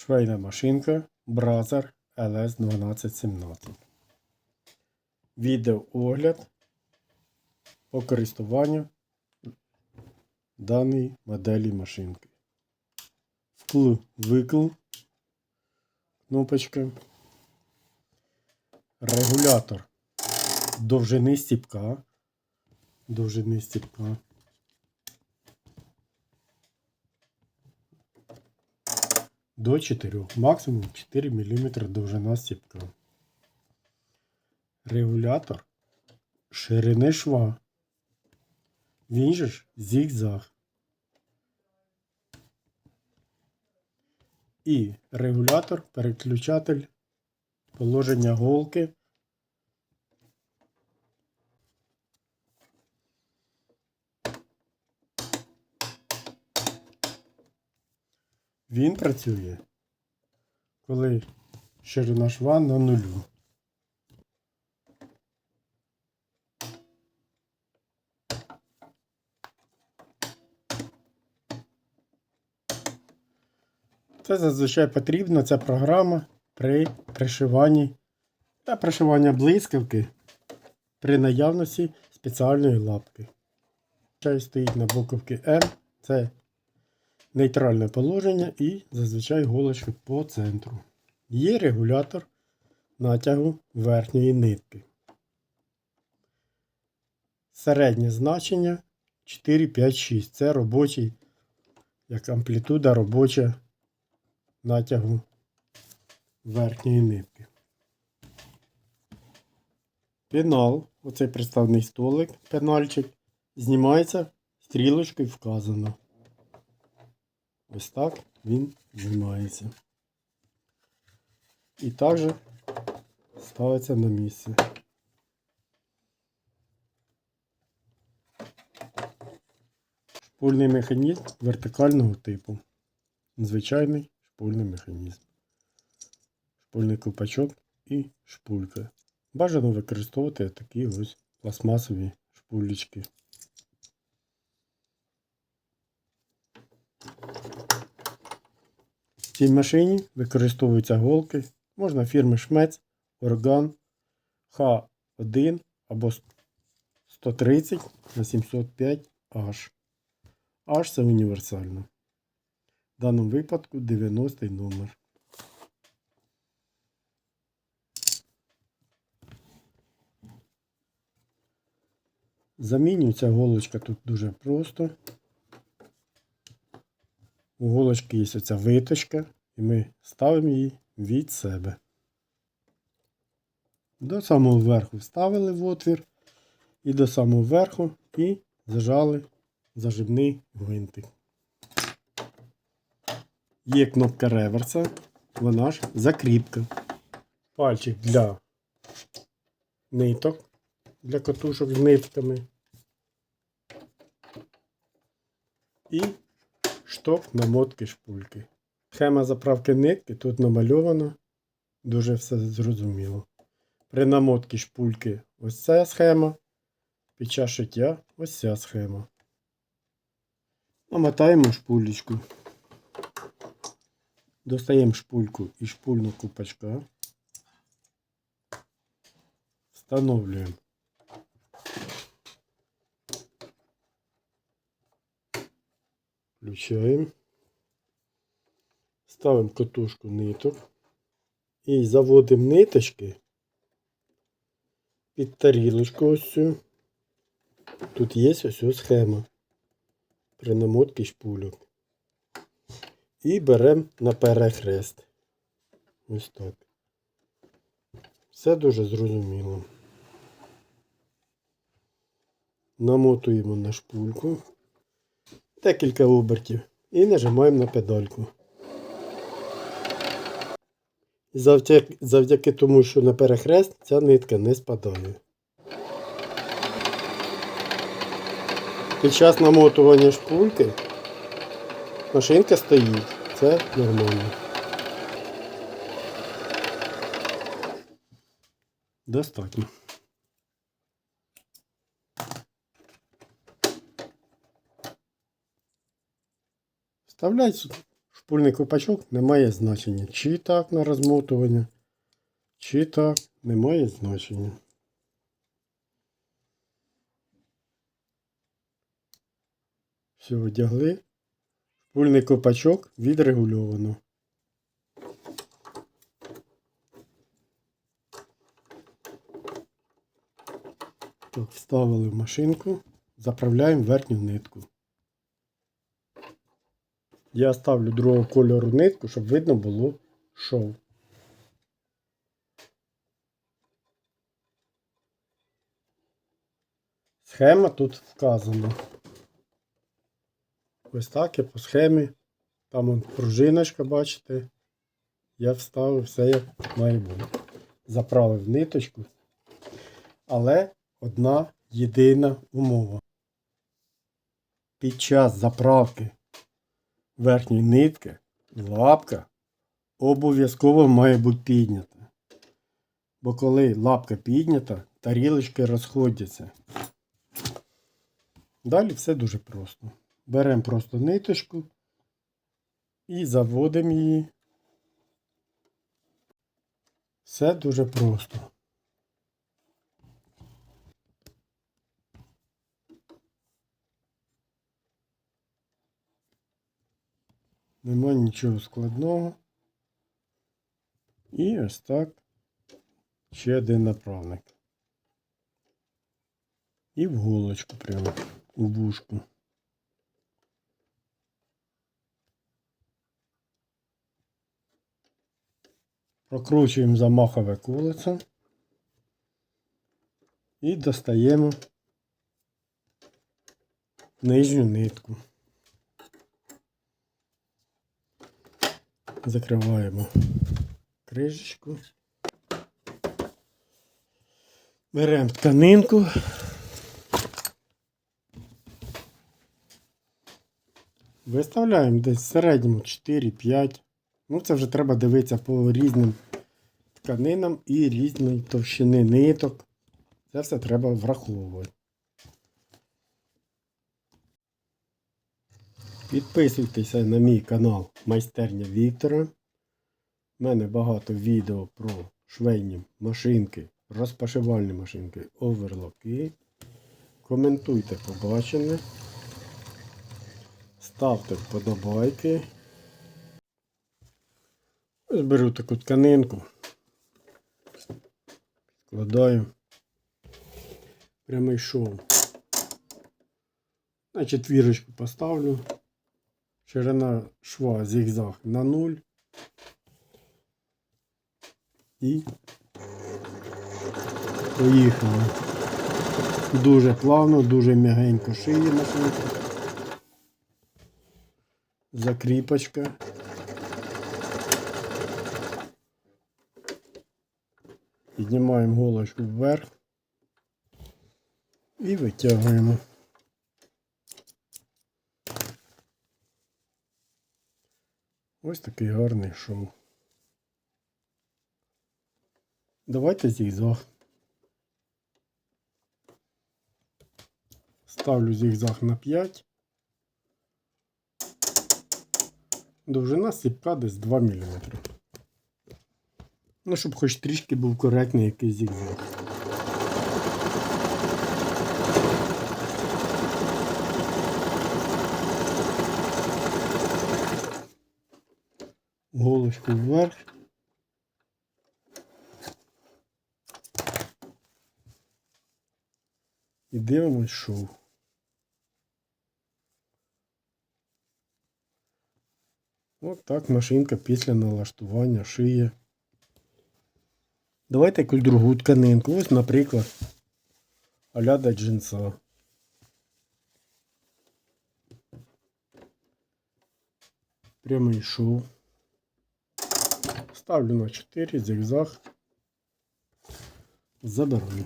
Швейна машинка Бразер LS1217. Відеоогляд по користуванню даної моделі машинки. Вкл викл. Кнопочка. Регулятор довжини стіпка. Довжини стіпка. До 4, максимум 4 мм довжина стіпка. Регулятор ширини шва. Він же ж зігзаг. І регулятор, переключатель, положення голки. Він працює, коли ширина шва на нулю. Це зазвичай потрібна ця програма при пришиванні та пришивання блискавки при наявності спеціальної лапки. Чай стоїть на буковці М. Це нейтральне положення і зазвичай голочки по центру. Є регулятор натягу верхньої нитки. Середнє значення 4, 5, 6. Це робочий, як амплітуда робоча натягу верхньої нитки. Пенал, оцей приставний столик, пенальчик, знімається стрілочкою вказано. Ось так він знімається. І також ставиться на місце. Шпульний механізм вертикального типу. Звичайний шпульний механізм. Шпульний купачок і шпулька. Бажано використовувати такі ось пластмасові шпулечки. Цій машині використовуються голки. Можна фірми Шмець, Орган, Х1 або 130 на 705 H. H це універсально. В даному випадку 90 номер. Замінюється голочка тут дуже просто. У голочки є оця виточка, і ми ставимо її від себе. До самого верху вставили в отвір і до самого верху і зажали заживний гвинтик. Є кнопка реверса, вона ж закріпка. Пальчик для ниток, для катушок з нитками. І шток намотки шпульки. Схема заправки нитки тут намальована. Дуже все зрозуміло. При намотці шпульки ось ця схема. Під час шиття ось ця схема. Намотаємо шпулечку. Достаємо шпульку і шпульну купачка. Встановлюємо. Включаємо. Ставимо катушку ниток. І заводимо ниточки під тарілочку ось. Тут є ось ось схема при намотці шпульок. І беремо на перехрест. Ось так. Все дуже зрозуміло. Намотуємо на шпульку декілька обертів і нажимаємо на педальку. Завдяки, завдяки тому, що на перехрест ця нитка не спадає. Під час намотування шпульки машинка стоїть. Це нормально. Достатньо. Вставляй Шпульний копачок не має значення. Чи так на розмотування, чи так не має значення. Все, одягли. Шпульний копачок відрегульовано. Так, вставили в машинку, заправляємо верхню нитку. Я ставлю другого кольору нитку, щоб видно було шов. Схема тут вказана. Ось так я по схемі. Там он пружиночка, бачите. Я вставив все як має бути. Заправив ниточку. Але одна єдина умова. Під час заправки верхньої нитки лапка обов'язково має бути піднята. Бо коли лапка піднята, тарілочки розходяться. Далі все дуже просто. Беремо просто ниточку і заводимо її. Все дуже просто. Нема нічого складного. І ось так ще один направник. І в голочку прямо у вушку. Прокручуємо замахове колесо і достаємо нижню нитку. Закриваємо кришечку. Беремо тканинку. Виставляємо десь в середньому 4-5. Ну, це вже треба дивитися по різним тканинам і різної товщини ниток. Це все треба враховувати. Підписуйтеся на мій канал Майстерня Віктора. У мене багато відео про швейні машинки, розпашивальні машинки, оверлоки. Коментуйте побачене. Ставте вподобайки. Ось беру таку тканинку. Складаю. Прямий шов. На четвірочку поставлю. Ширина шва зігзаг на 0. І поїхали. Дуже плавно, дуже м'ягенько шиє машинка. Закріпочка. Піднімаємо голочку вверх і витягуємо. Ось такий гарний шов. Давайте зігзаг. Ставлю зігзаг на 5. Довжина сіпка десь 2 мм. Ну, щоб хоч трішки був коректний якийсь зігзаг. Голочку вверх. І дивимось шов. От так машинка після налаштування шиє. Давайте якусь другу тканинку. Ось, наприклад, аляда джинса. Прямий шов. Ставлю на 4, зигзаг. Забираю.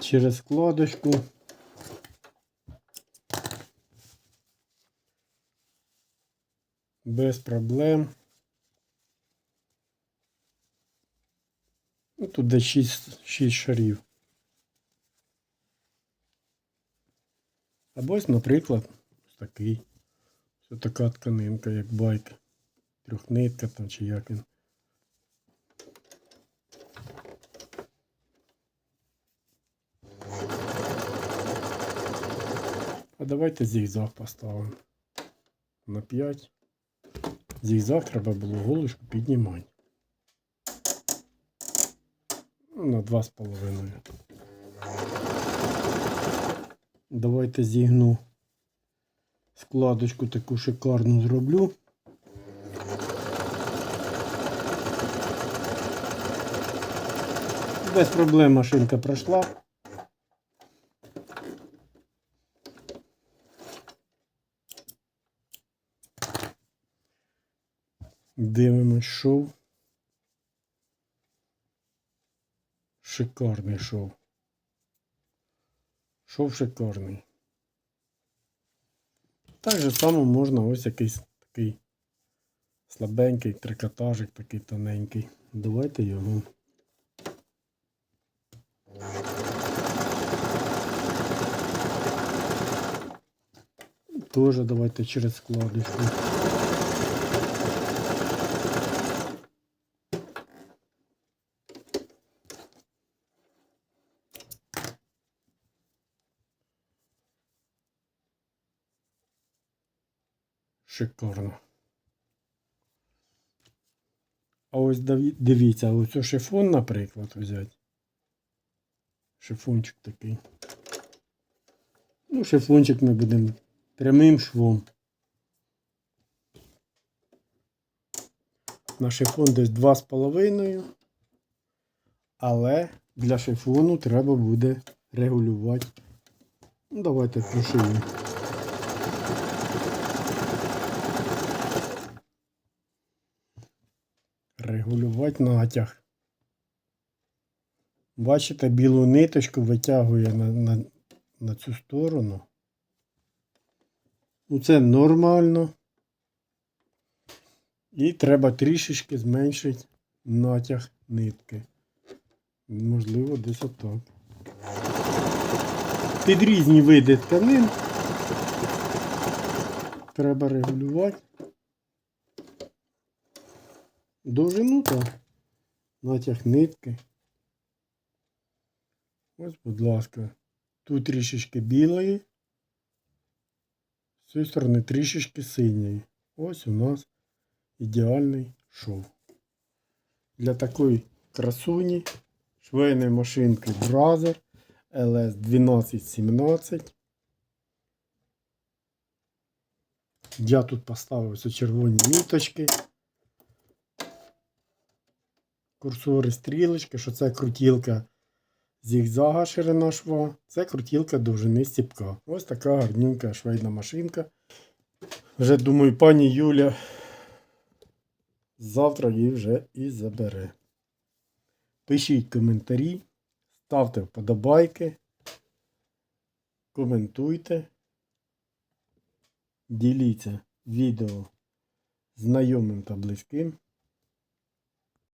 Через складочку. Без проблем. Ну, тут де 6, 6 шарів. Або ось, наприклад, ось такий. Ось така тканинка, як байк. Трьохнитка там чи як він. А давайте зігзаг поставимо. На 5. Зігзаг треба було голочку піднімати. Ну, На 2,5. Давайте зігну складочку таку шикарну зроблю. Без проблем машинка пройшла. Дивимось шов. Шикарний шов. Шов шикарний. Так же само можна ось якийсь такий слабенький трикотажик, такий тоненький. Давайте його. Тоже давайте через складочку. Шикарно. А ось дивіться, ось шифон, наприклад, взяти. Шифончик такий. Ну, шифончик ми будемо прямим швом. На шифон десь 2,5. Але для шифону треба буде регулювати. Ну, давайте пошиємо. Регулювати натяг. Бачите, білу ниточку витягує на, на, на цю сторону. Ну, це нормально. І треба трішечки зменшити натяг нитки. Можливо, десь отак. Під різні види тканин. Треба регулювати. Довжину та натяг нитки. Ось, будь ласка, тут трішечки білої, з цієї сторони трішечки синьої. Ось у нас ідеальний шов. Для такої красуні швейної машинки Бразер LS 1217. Я тут поставив ось червоні ніточки. Курсори стрілочки, що це крутілка зігзага ширина шва, це крутілка довжини стіпка. Ось така гарненька швейна машинка. Вже думаю, пані Юля завтра її вже і забере. Пишіть коментарі, ставте вподобайки, коментуйте, діліться відео знайомим та близьким.